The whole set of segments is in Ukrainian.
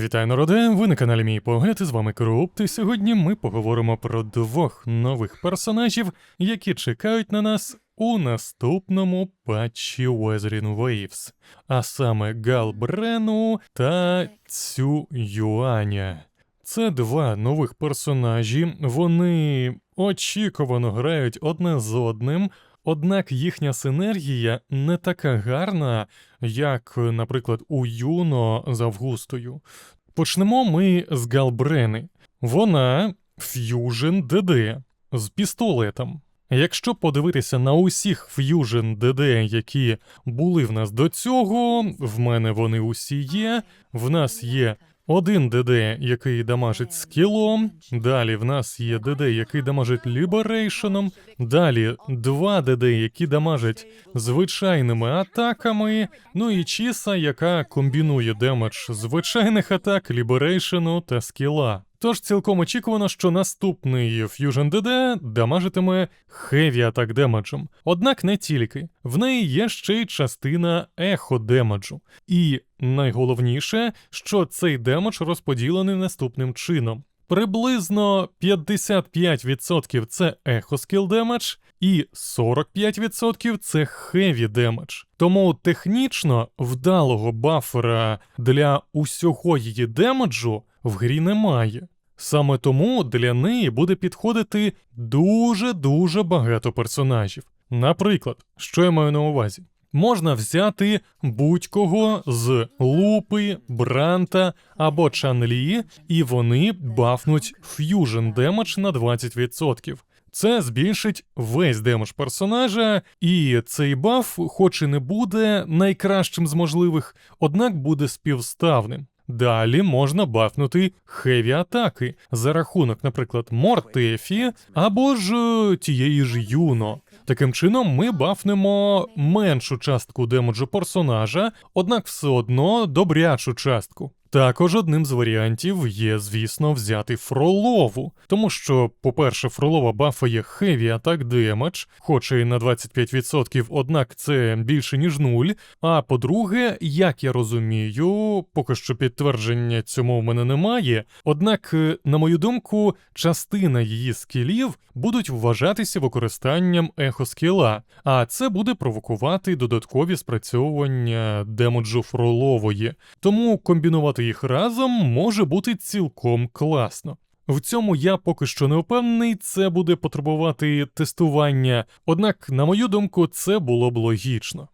Вітаю народе! Ви на каналі Мій Погляд, і з вами Крупт, і сьогодні ми поговоримо про двох нових персонажів, які чекають на нас у наступному патчі Weathering Waves, а саме Гал Брену та Цю Юаня. Це два нових персонажі, вони очікувано грають одне з одним, однак їхня синергія не така гарна, як, наприклад, у Юно з Августою. Почнемо ми з Галбрени. Вона Fusion DD з пістолетом. Якщо подивитися на усіх Fusion DD, які були в нас до цього, в мене вони усі є. В нас є один ДД, який дамажить скілом. Далі в нас є ДД, який дамажить ліберейшеном. Далі два ДД, які дамажать звичайними атаками. Ну і Чіса, яка комбінує демедж звичайних атак, ліберейшену та скіла. Тож цілком очікувано, що наступний Fusion DD дамажитиме хеві атак демеджем. Однак не тільки. В неї є ще й частина ехо демеджу. І найголовніше, що цей демедж розподілений наступним чином. Приблизно 55% це ехо скіл демедж, і 45% це хеві демедж. Тому технічно вдалого бафера для усього її демеджу в грі немає. Саме тому для неї буде підходити дуже-дуже багато персонажів. Наприклад, що я маю на увазі? Можна взяти будь-кого з Лупи, Бранта або Чанлі, і вони бафнуть ф'южн демедж на 20%. Це збільшить весь демедж персонажа, і цей баф, хоч і не буде найкращим з можливих, однак буде співставним. Далі можна бафнути хеві атаки за рахунок, наприклад, Мортефі або ж е, тієї ж Юно. Таким чином, ми бафнемо меншу частку демоджу персонажа, однак все одно добрячу частку. Також одним з варіантів є, звісно, взяти фролову, тому що, по-перше, фролова бафає хеві атак демедж, хоч і на 25%, однак це більше ніж нуль. А по-друге, як я розумію, поки що підтвердження цьому в мене немає. Однак, е, на мою думку, частина її скілів будуть вважатися використанням ехоскіла, а це буде провокувати додаткові спрацьовування демеджу фролової. Тому комбінувати їх разом може бути цілком класно. В цьому я поки що не впевнений, це буде потребувати тестування, однак, на мою думку, це було б логічно.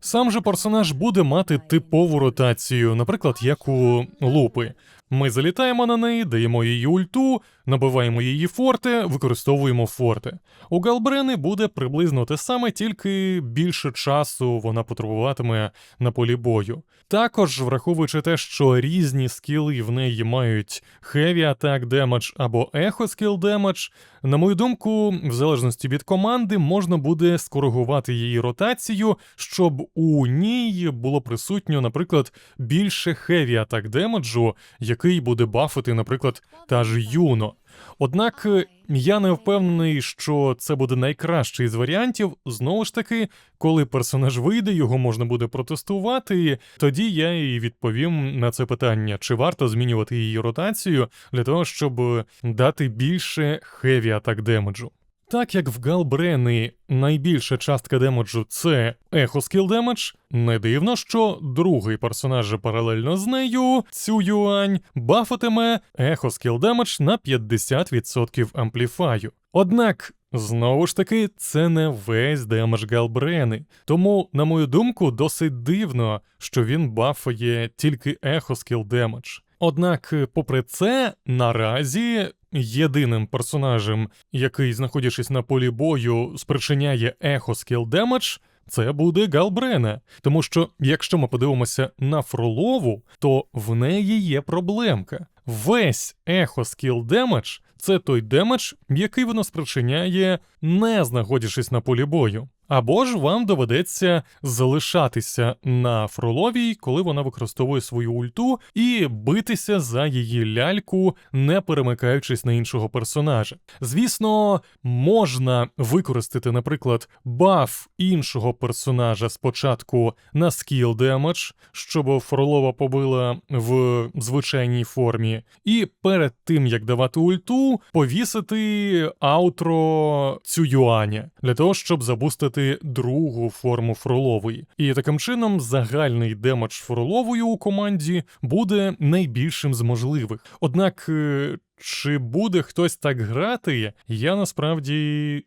Сам же персонаж буде мати типову ротацію, наприклад, як у лупи. Ми залітаємо на неї, даємо її ульту, набиваємо її форте, використовуємо форте. У Галбрени буде приблизно те саме, тільки більше часу вона потребуватиме на полі бою. Також, враховуючи те, що різні скіли в неї мають Heavy Attack Damage або Echo Skill Damage, на мою думку, в залежності від команди, можна буде скоригувати її ротацію, щоб у ній було присутньо, наприклад, більше Heavy Attack демеджу, який буде бафити, наприклад, та ж Юно. Однак е, я не впевнений, що це буде найкращий з варіантів. Знову ж таки, коли персонаж вийде, його можна буде протестувати. Тоді я і відповім на це питання: чи варто змінювати її ротацію для того, щоб е, дати більше хеві атак демеджу. Так як в Галбрени найбільша частка демеджу це ехо скіл демедж, не дивно, що другий персонаж паралельно з нею, цю юань, бафатиме ехо скіл демедж на 50% ампліфаю. Однак. Знову ж таки, це не весь демедж Галбрени. Тому, на мою думку, досить дивно, що він бафає тільки ехо скіл демедж. Однак, попри це, наразі єдиним персонажем, який, знаходячись на полі бою, спричиняє ехо скіл демедж, це буде Галбрена. Тому що, якщо ми подивимося на Фролову, то в неї є проблемка. Весь ехо скіл демедж це той демедж, який вона спричиняє, не знаходячись на полі бою. Або ж вам доведеться залишатися на Фроловій, коли вона використовує свою ульту, і битися за її ляльку, не перемикаючись на іншого персонажа. Звісно, можна використати, наприклад, баф іншого персонажа спочатку на скіл демедж, щоб Фролова побила в звичайній формі, і перед тим як давати ульту, повісити аутро цю юаня для того, щоб забустити другу форму Фролової. І таким чином загальний демедж Фроловою у команді буде найбільшим з можливих. Однак, е, чи буде хтось так грати, я насправді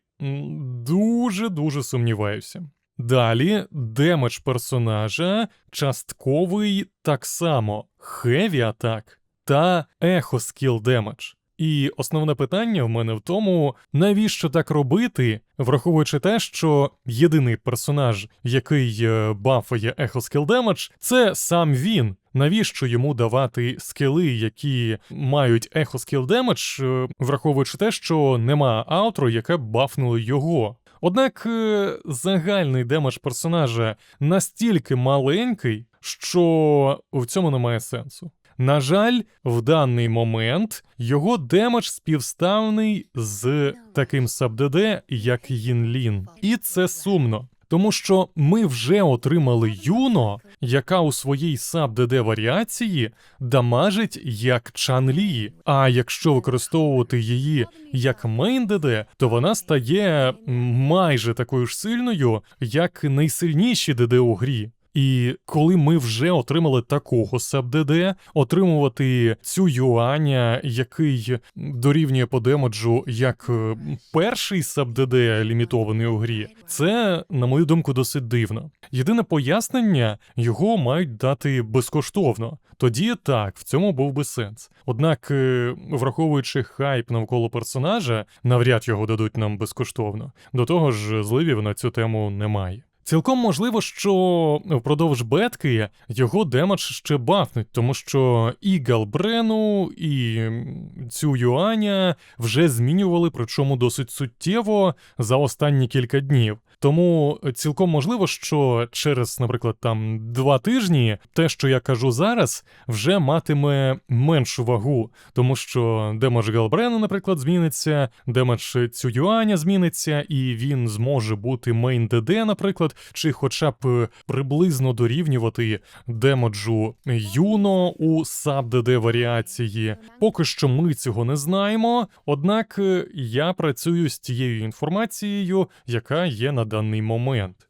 дуже дуже сумніваюся. Далі демедж персонажа частковий так само Heavy атак та Echo Skill Damage. І основне питання в мене в тому, навіщо так робити, враховуючи те, що єдиний персонаж, який е, бафає Skill Damage, це сам він. Навіщо йому давати скіли, які мають Echo Skill Damage, е, враховуючи те, що нема аутро, яке б бафнуло його. Однак е, загальний демедж персонажа настільки маленький, що в цьому немає сенсу. На жаль, в даний момент його демедж співставний з таким саб-ДД, як Їнлін. І це сумно. Тому що ми вже отримали Юно, яка у своїй саб-ДД варіації дамажить як Чанлі. А якщо використовувати її як мейн-ДД, то вона стає майже такою ж сильною, як найсильніші ДД у грі. І коли ми вже отримали такого саб-ДД, отримувати цю юаня, який дорівнює по демеджу як е, перший саб-ДД лімітований у грі, це, на мою думку, досить дивно. Єдине пояснення його мають дати безкоштовно. Тоді так, в цьому був би сенс. Однак, е, враховуючи хайп навколо персонажа, навряд його дадуть нам безкоштовно. До того ж, зливів на цю тему немає. Цілком можливо, що впродовж бетки його демедж ще бафнуть, тому що і Галбрену, і цю Юаня вже змінювали, причому досить суттєво за останні кілька днів. Тому цілком можливо, що через, наприклад, там два тижні те, що я кажу зараз, вже матиме меншу вагу, тому що демедж Галбрену, наприклад, зміниться, демедж Цююаня зміниться, і він зможе бути мейн ДД, наприклад, чи хоча б приблизно дорівнювати демеджу Юно у саб ДД варіації. Поки що ми цього не знаємо. Однак я працюю з тією інформацією, яка є на даний момент.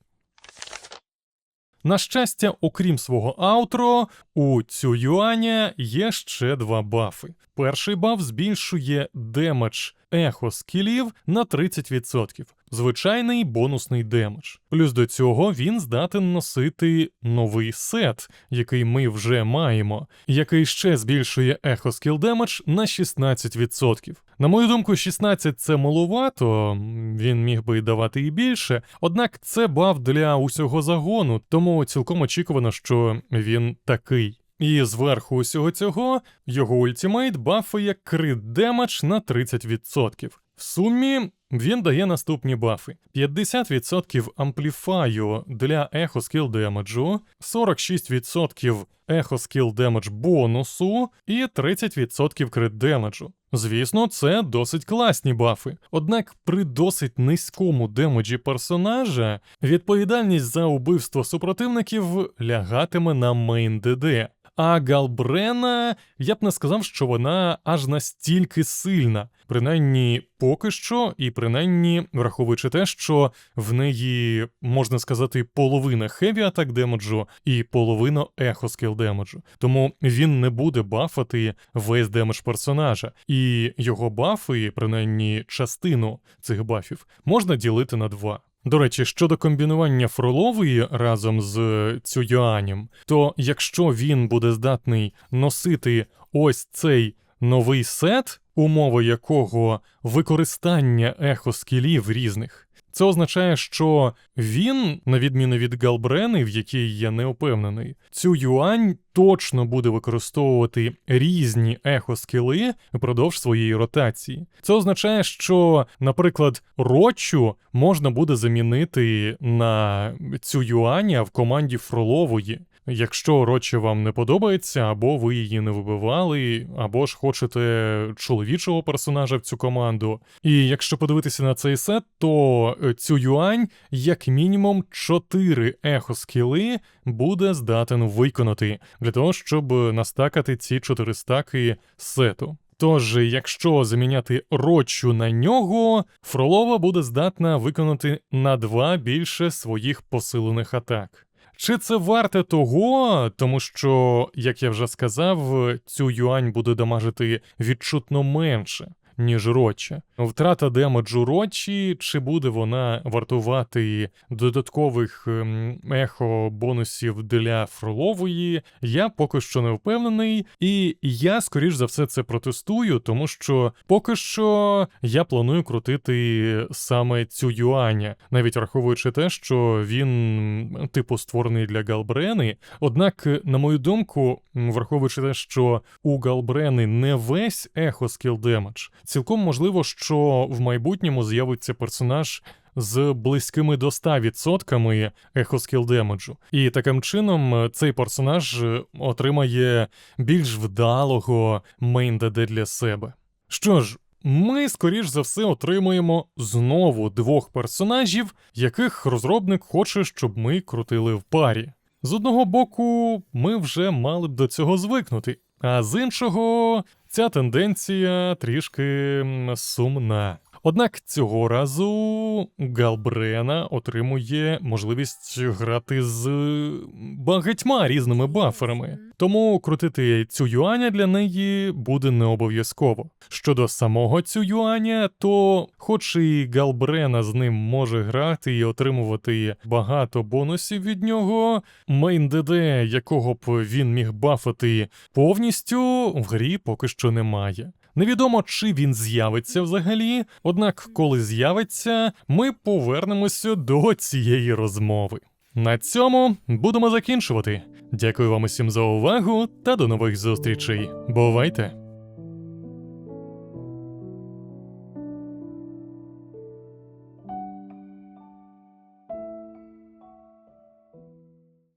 На щастя, окрім свого аутро, у цю юаня є ще два бафи. Перший баф збільшує демедж ехо скілів на 30%. Звичайний бонусний демедж. Плюс до цього він здатен носити новий сет, який ми вже маємо, який ще збільшує ехо скіл демедж на 16%. На мою думку, 16 це малувато, він міг би давати і більше, однак це баф для усього загону, тому цілком очікувано, що він такий. І зверху усього цього його ультимейт бафує крит демедж на 30%. В сумі він дає наступні бафи: 50% ампліфаю для ехо скіл демеджу, 46% ехо скіл демедж бонусу і 30% крит демеджу. Звісно, це досить класні бафи. Однак при досить низькому демеджі персонажа відповідальність за убивство супротивників лягатиме на мейн ДД. А Галбрена, я б не сказав, що вона аж настільки сильна, принаймні поки що, і принаймні враховуючи те, що в неї можна сказати половина хеві атак демеджу і половина ехо скіл демеджу. Тому він не буде бафати весь демедж персонажа, і його бафи, принаймні частину цих бафів, можна ділити на два. До речі, щодо комбінування Фролової разом з Цююанем, то якщо він буде здатний носити ось цей новий сет, умови якого використання ехоскілів різних. Це означає, що він, на відміну від Галбрени, в якій я не впевнений, цю юань точно буде використовувати різні ехо-скіли впродовж своєї ротації. Це означає, що, наприклад, Рочу можна буде замінити на цю юаня в команді Фролової. Якщо Рочі вам не подобається, або ви її не вибивали, або ж хочете чоловічого персонажа в цю команду. І якщо подивитися на цей сет, то е, цю юань як мінімум 4 ехоскіли буде здатен виконати для того, щоб настакати ці 4 стаки сету. Тож, якщо заміняти рочу на нього, Фролова буде здатна виконати на два більше своїх посилених атак. Чи це варте того, тому що, як я вже сказав, цю юань буде дамажити відчутно менше, ніж Роча. Втрата демеджу Рочі, чи буде вона вартувати додаткових ем, ехо бонусів для Фролової, я поки що не впевнений, і я, скоріш за все, це протестую, тому що поки що я планую крутити саме цю юаня, навіть враховуючи те, що він типу створений для Галбрени. Однак, на мою думку, враховуючи те, що у Галбрени не весь ехо скіл демедж, цілком можливо, що в майбутньому з'явиться персонаж. З близькими до 100% ехоскіл демеджу. І таким чином е, цей персонаж е, отримає більш вдалого мейн-ДД для себе. Що ж, ми, скоріш за все, отримуємо знову двох персонажів, яких розробник хоче, щоб ми крутили в парі. З одного боку, ми вже мали б до цього звикнути, а з іншого, ця тенденція трішки сумна. Однак цього разу Галбрена отримує можливість грати з багатьма різними баферами. Тому крутити цю юаня для неї буде не обов'язково. Щодо самого цю юаня, то хоч і Галбрена з ним може грати і отримувати багато бонусів від нього, мейн ДД, якого б він міг бафати повністю, в грі поки що немає. Невідомо, чи він з'явиться взагалі, однак, коли з'явиться, ми повернемося до цієї розмови. На цьому будемо закінчувати. Дякую вам усім за увагу та до нових зустрічей. Бувайте!